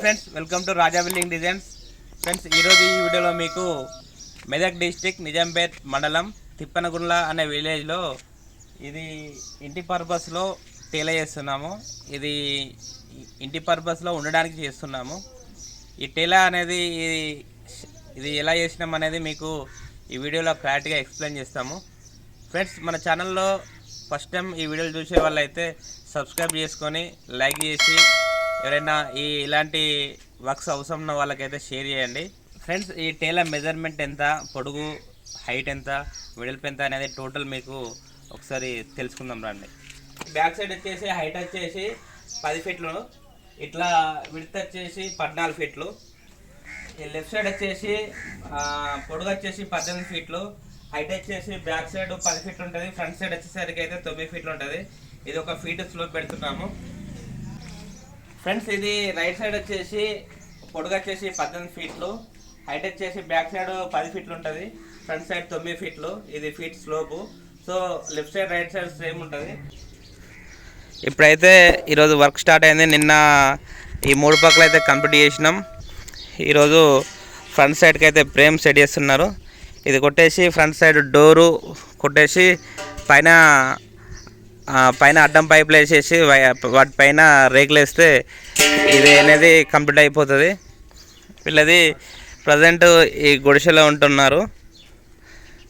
Friends welcome to Raja building designs. Friends ఈరోజు ఈ వీడియోలో మీకు మెదక్ డిస్టిక్ నిజాంపేట్ మండలం తిప్పనగుండ్ల అనే విలేజ్లో ఇది ఇంటి పర్పస్లో టేల చేస్తున్నాము. ఇది ఇంటి పర్పస్లో ఉండడానికి చేస్తున్నాము. ఈ టేలా అనేది ఇది ఇది ఎలా చేసినాం అనేది మీకు ఈ వీడియోలో క్లారిటీగా ఎక్స్ప్లెయిన్ చేస్తాము. ఫ్రెండ్స్ మన ఛానల్లో ఫస్ట్ టైం ఈ వీడియోలు చూసే వాళ్ళైతే సబ్స్క్రైబ్ చేసుకొని లైక్ చేసి ఎవరైనా ఈ ఇలాంటి వర్క్స్ అవసరం ఉన్న వాళ్ళకైతే షేర్ చేయండి. ఫ్రెండ్స్ ఈ టేలర్ మెజర్మెంట్ ఎంత పొడుగు హైట్ ఎంత వెడల్పు ఎంత అనేది టోటల్ మీకు ఒకసారి తెలుసుకుందాం రండి. బ్యాక్ సైడ్ వచ్చేసి హైట్ వచ్చేసి పది ఫీట్లు. ఇట్లా విడత వచ్చేసి పద్నాలుగు ఫీట్లు. ఈ లెఫ్ట్ సైడ్ వచ్చేసి పొడుగు వచ్చేసి పద్దెనిమిది ఫీట్లు. హైట్ వచ్చేసి బ్యాక్ సైడ్ పది ఫీట్లు ఉంటుంది. ఫ్రంట్ సైడ్ వచ్చేసరికి అయితే తొమ్మిది ఫీట్లు ఉంటుంది. ఇది ఒక ఫీట్ స్లోప్ పెడుతున్నాము. ఫ్రెండ్స్ ఇది రైట్ సైడ్ వచ్చేసి పొడుగు వచ్చేసి పద్దెనిమిది ఫీట్లు. హైట్ వచ్చేసి బ్యాక్ సైడ్ పది ఫీట్లు ఉంటుంది. ఫ్రంట్ సైడ్ తొమ్మిది ఫీట్లు. ఇది feet slope. So left side right side same ఉంటుంది. ఇప్పుడైతే ఈరోజు వర్క్ స్టార్ట్ అయింది. నిన్న ఈ మూడు పక్కల అయితే కంప్లీట్ చేసినాం. ఈరోజు ఫ్రంట్ సైడ్కి అయితే ఫ్రేమ్ సెట్ చేస్తున్నారు. ఇది కొట్టేసి ఫ్రంట్ సైడ్ డోరు కొట్టేసి పైన పైన అడ్డం పైపులు వేసేసి వాటి పైన రేకులు వేస్తే ఇది అనేది కంప్లీట్ అయిపోతుంది. వీళ్ళది ప్రజెంట్ ఈ గుడిసెలో ఉంటున్నారు.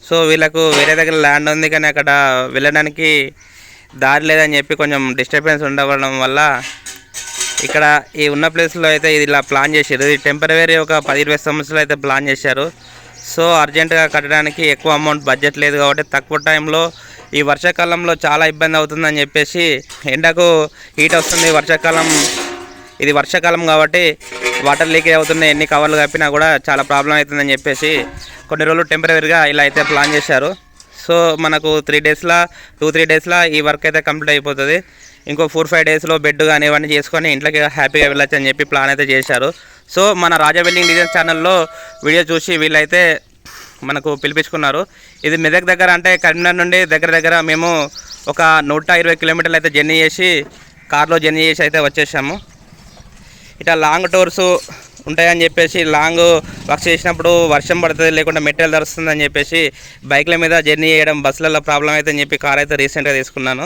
సో వీళ్ళకు వేరే దగ్గర ల్యాండ్ ఉంది కానీ అక్కడ వెళ్ళడానికి దారి లేదని చెప్పి కొంచెం డిస్టర్బెన్స్ ఉండవడం వల్ల ఇక్కడ ఈ ఉన్న ప్లేస్లో అయితే ఇది ఇలా ప్లాన్ చేశారు. ఇది టెంపరీ ఒక పది ఇరవై సంవత్సరాలు అయితే ప్లాన్ చేశారు. సో అర్జెంటుగా కట్టడానికి ఎక్కువ అమౌంట్ బడ్జెట్ లేదు కాబట్టి తక్కువ టైంలో ఈ వర్షాకాలంలో చాలా ఇబ్బంది అవుతుందని చెప్పేసి ఎండకు హీట్ వస్తుంది వర్షాకాలం. ఇది వర్షాకాలం కాబట్టి వాటర్ లీకేజ్ అవుతున్నాయి ఎన్ని కవర్లు కప్పినా కూడా చాలా ప్రాబ్లం అవుతుందని చెప్పేసి కొన్ని రోజులు టెంపరీగా ఇలా అయితే ప్లాన్ చేశారు. సో మనకు త్రీ డేస్లో టూ త్రీ డేస్లో ఈ వర్క్ అయితే కంప్లీట్ అయిపోతుంది. ఇంకో ఫోర్ ఫైవ్ డేస్లో బెడ్ కానీ ఇవన్నీ చేసుకొని ఇంట్లోకి హ్యాపీగా వెళ్ళొచ్చు అని చెప్పి ప్లాన్ అయితే చేశారు. సో మన రాజా బిల్డింగ్ డిజైన్ ఛానల్లో వీడియో చూసి వీళ్ళైతే మనకు పిలిపించుకున్నారు. ఇది మెదక్ దగ్గర అంటే కరీంనగర్ నుండి దగ్గర దగ్గర మేము ఒక నూట ఇరవై కిలోమీటర్లు అయితే జర్నీ చేసి కార్లో జర్నీ చేసి అయితే వచ్చేసాము. ఇట్లా లాంగ్ టూర్స్ ఉంటాయని చెప్పేసి లాంగ్ వర్క్ చేసినప్పుడు వర్షం పడుతుంది లేకుంటే మెటీరియల్ దొరుకుతుంది అని చెప్పేసి బైక్ల మీద జర్నీ చేయడం బస్సులలో ప్రాబ్లం అయితే అని చెప్పి కార్ అయితే రీసెంట్గా తీసుకున్నాను.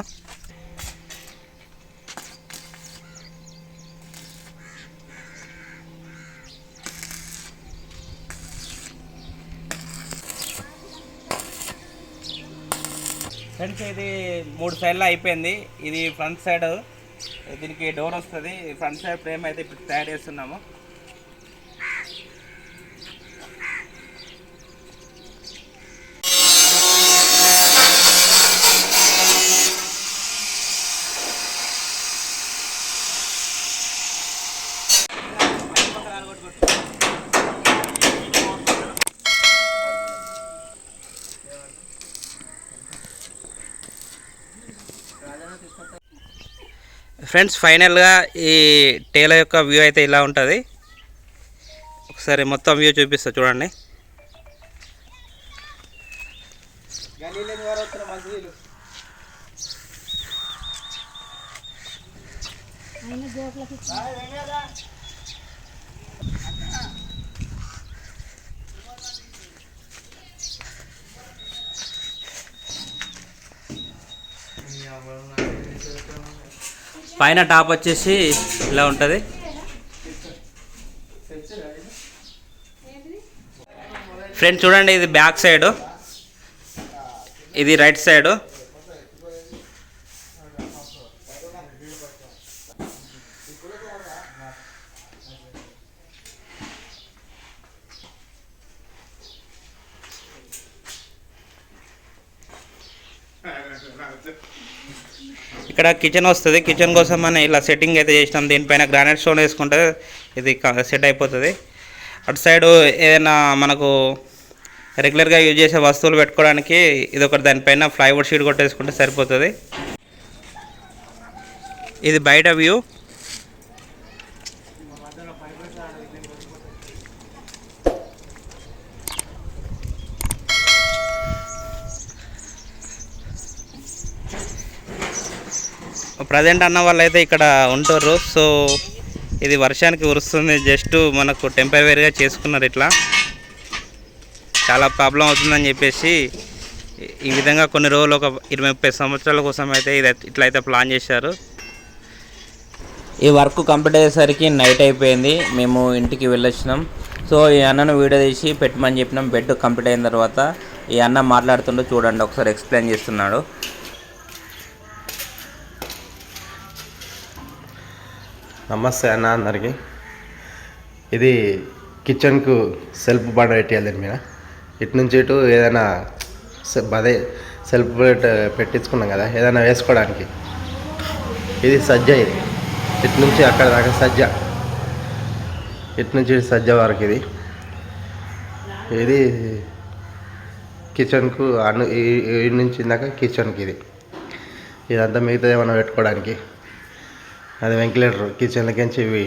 ఫ్రంట్ ఇది మూడు సైడ్లో అయిపోయింది. ఇది ఫ్రంట్ సైడ్ దీనికి డోర్ వస్తుంది. ఫ్రంట్ సైడ్ ఫ్రేమ్ అయితే ఇప్పుడు తయారు చేస్తున్నాము. ఫ్రెండ్స్ ఫైనల్గా ఈ టేల యొక్క వ్యూ అయితే ఇలా ఉంటుంది. ఒకసారి మొత్తం వ్యూ చూపిస్తా చూడండి. పైన టాప్ వచ్చేసి ఇలా ఉంటుంది. ఫ్రెండ్ చూడండి ఇది బ్యాక్ సైడ్. ఇది రైట్ సైడ్. ఇక్కడ కిచెన్ వస్తుంది. కిచెన్ కోసం మనం ఇలా సెట్టింగ్ అయితే చేసినాం. దీనిపైన గ్రానైట్ స్టోన్ వేసుకుంటే ఇది సెట్ అయిపోతుంది. అటు సైడ్ ఏదైనా మనకు రెగ్యులర్గా యూజ్ చేసే వస్తువులు పెట్టుకోవడానికి ఇది ఒకటి దానిపైన ఫ్లైవుడ్ షీట్ కొట్టేసుకుంటే సరిపోతుంది. ఇది బయట వ్యూ ప్రజెంట్ అన్న వాళ్ళు అయితే ఇక్కడ ఉంటారు. సో ఇది వర్షానికి ఉరుస్తుంది జస్ట్ మనకు టెంపరీగా చేసుకున్నారు ఇట్లా. చాలా ప్రాబ్లం అవుతుందని చెప్పేసి ఈ- విధంగా కొన్ని రోజులు ఒక ఇరవై ముప్పై సంవత్సరాల కోసం అయితే ఇది ఇట్లా అయితే ప్లాన్ చేశారు. ఈ వర్క్ కంప్లీట్ అయ్యేసరికి నైట్ అయిపోయింది. మేము ఇంటికి వెళ్ళొచ్చినాం. సో ఈ అన్నను వీడియో తీసి పెట్టమని చెప్పినాం. బెడ్ కంప్లీట్ అయిన తర్వాత ఈ అన్న మాట్లాడుతుండో. చూడండి ఒకసారి ఎక్స్ప్లెయిన్ చేస్తున్నాడు. నమస్తే అన్న అందరికి. ఇది కిచెన్కు సెల్ఫ్ బండ పెట్టేయాలి దీని మీద. ఇటు నుంచి ఇటు ఏదైనా సె- అదే సెల్ఫ్ పెట్ పెట్టించుకున్నాం కదా ఏదైనా వేసుకోవడానికి. ఇది సజ్జ ఇది. ఇటు నుంచి అక్కడ దాకా సజ్జ. ఇటు నుంచి ఇటు సజ్జ వరకు ఇది. ఇది కిచెన్కు అను ఈ ఈ నుంచి ఇందాక కిచెన్కి ఇది. ఇదంతా మిగతా ఏమైనా పెట్టుకోవడానికి. అది వెంటిలేటర్ కిచెన్లకించి ఇవి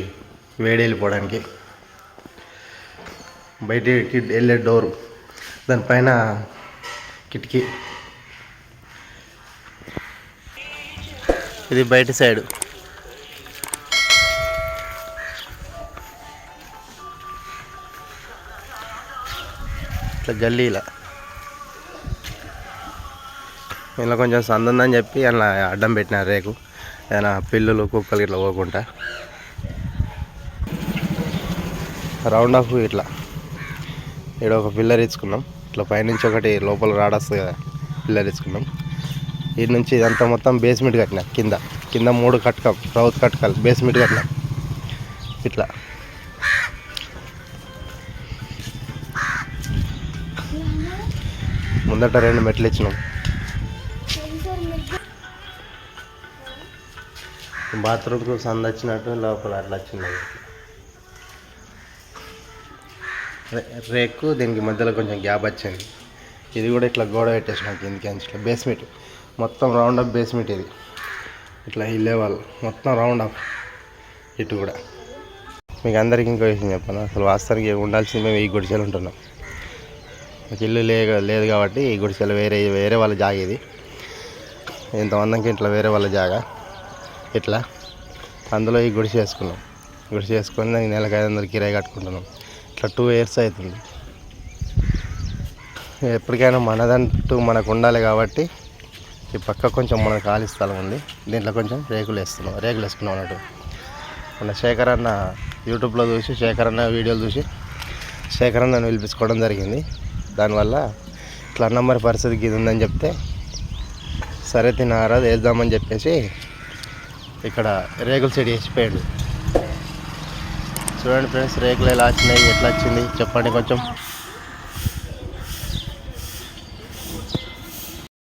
వేడి వెళ్ళిపోవడానికి బయటికి వెళ్ళే డోరు దానిపైన కిటికీ. ఇది బయట సైడు. ఇట్లా గల్లీలా ఇలా. కొంచెం సందు ఉందని చెప్పి అలా అడ్డం పెట్టిన రేకు. ఏదైనా పిల్లులు కుక్కలు ఇట్లా పోకుండా రౌండ్ ఆఫ్ ఇట్లా. ఇక్కడ ఒక పిల్లర్ ఇచ్చుకున్నాం. ఇట్లా పైనుంచి ఒకటి లోపల రాడొస్తుంది కదా పిల్లర్ ఇచ్చుకున్నాం. ఇటు నుంచి ఇదంతా మొత్తం బేస్మెంట్ కట్టినా కింద. కింద మూడు కట్క రౌత్ కట్కాలి బేస్మెంట్ కట్టినా. ఇట్లా. ముందట రెండు మెట్లు ఇచ్చినాం. బాత్రూమ్కు సంద వచ్చినట్టు లోపల అట్లా వచ్చింది రేకు దీనికి మధ్యలో కొంచెం గ్యాప్ వచ్చింది. ఇది కూడా ఇట్లా గోడ పెట్టేసిన కిందికి అంచి ఇట్లా బేస్మెంట్ మొత్తం రౌండ్ అప్ బేస్మెంట్ ఇది. ఇట్లా ఈ లెవెల్ మొత్తం రౌండ్ అప్ ఇటు కూడా. మీకు అందరికీ ఇంకో విషయం చెప్పాను? అసలు వాస్తవానికి ఉండాల్సింది మేము ఈ గుడిసెలు ఉంటున్నాం. మాకు ఇల్లు లేదు కాబట్టి ఈ గుడిసెలు వేరే వేరే వాళ్ళ జాగ ఇది. ఇంతమందికి ఇట్లా వేరే వాళ్ళ జాగా. ఇట్లా అందులో ఈ గుడిసి వేసుకున్నాం. గుడిసి వేసుకొని దానికి నెలకు ఐదు వందలు కిరాయి కట్టుకుంటున్నాం. ఇట్లా టూ ఇయర్స్ అవుతుంది. ఎప్పటికైనా మనదంటూ మనకు ఉండాలి కాబట్టి ఈ పక్క కొంచెం మన ఖాళీ స్థలం ఉంది. దీంట్లో కొంచెం రేకులు వేస్తున్నాం. రేకులు వేసుకున్నాం అన్నట్టు. మన శేఖర్ అన్న యూట్యూబ్లో చూసి శేఖర్ అన్న వీడియోలు చూసి శేఖర్ అన్న పిలిపించుకోవడం జరిగింది. దానివల్ల ఇట్లా అన్న మరి పరిస్థితికి ఇది ఉందని చెప్తే సరే తినారా వేద్దామని చెప్పేసి ఇక్కడ రేకుల సెట్ వేసిపోయాడు. చూడండి ఫ్రెండ్స్ రేకులు ఎలా వచ్చినాయి ఎట్లా వచ్చింది? చెప్పండి కొంచెం.